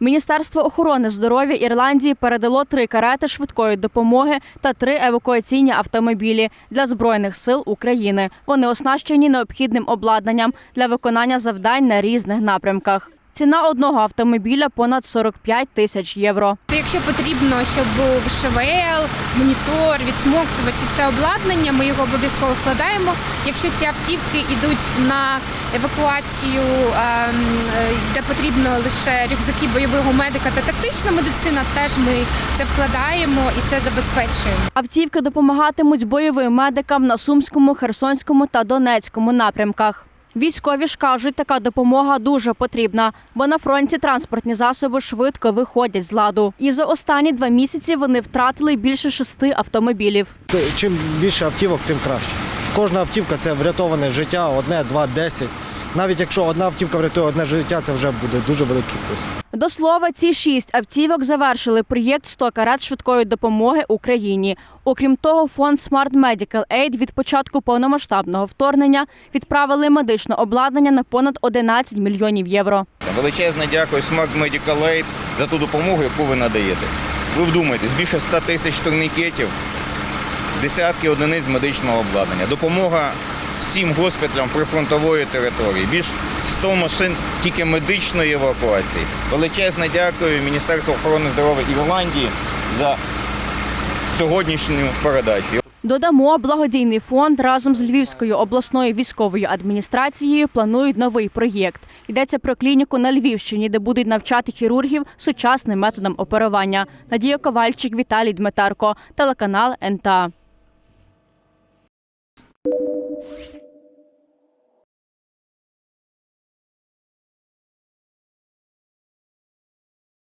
Міністерство охорони здоров'я Ірландії передало три карети швидкої допомоги та три евакуаційні автомобілі для збройних сил України. Вони оснащені необхідним обладнанням для виконання завдань на різних напрямках. Ціна одного автомобіля понад 45 тисяч євро. Якщо потрібно, щоб був ШВЛ, монітор, відсмоктувач і все обладнання, ми його обов'язково вкладаємо. Якщо ці автівки йдуть на евакуацію, е, де потрібно лише рюкзаки бойового медика та тактична медицина, теж ми це вкладаємо і це забезпечуємо. Автівки допомагатимуть бойовим медикам на Сумському, Херсонському та Донецькому напрямках. Військові ж кажуть, така допомога дуже потрібна, бо на фронті транспортні засоби швидко виходять з ладу. І за останні два місяці вони втратили більше шести автомобілів. Чим більше автівок, тим краще. Кожна автівка це врятоване життя, одне, два, десять. Навіть якщо одна автівка врятує одне життя, це вже буде дуже великий плюс. До слова, ці шість автівок завершили проєкт «100 карет швидкої допомоги Україні. Окрім того, фонд Smart Medical Aid від початку повномасштабного вторгнення відправили медичне обладнання на понад 11 мільйонів євро. Величезне дякую Smart Medical Aid за ту допомогу, яку ви надаєте. Ви вдумайтесь, більше 100 тисяч турнікетів, десятки одиниць медичного обладнання. Допомога всім госпіталям прифронтової території. Більш 100 машин тільки медичної евакуації. Величезне дякую Міністерству охорони здоров'я Ірландії за сьогоднішню передачу. Додамо, благодійний фонд разом з Львівською обласною військовою адміністрацією планують новий проєкт. Йдеться про клініку на Львівщині, де будуть навчати хірургів сучасним методом оперування. Надія Ковальчик, Віталій Дмитарко, телеканал НТА.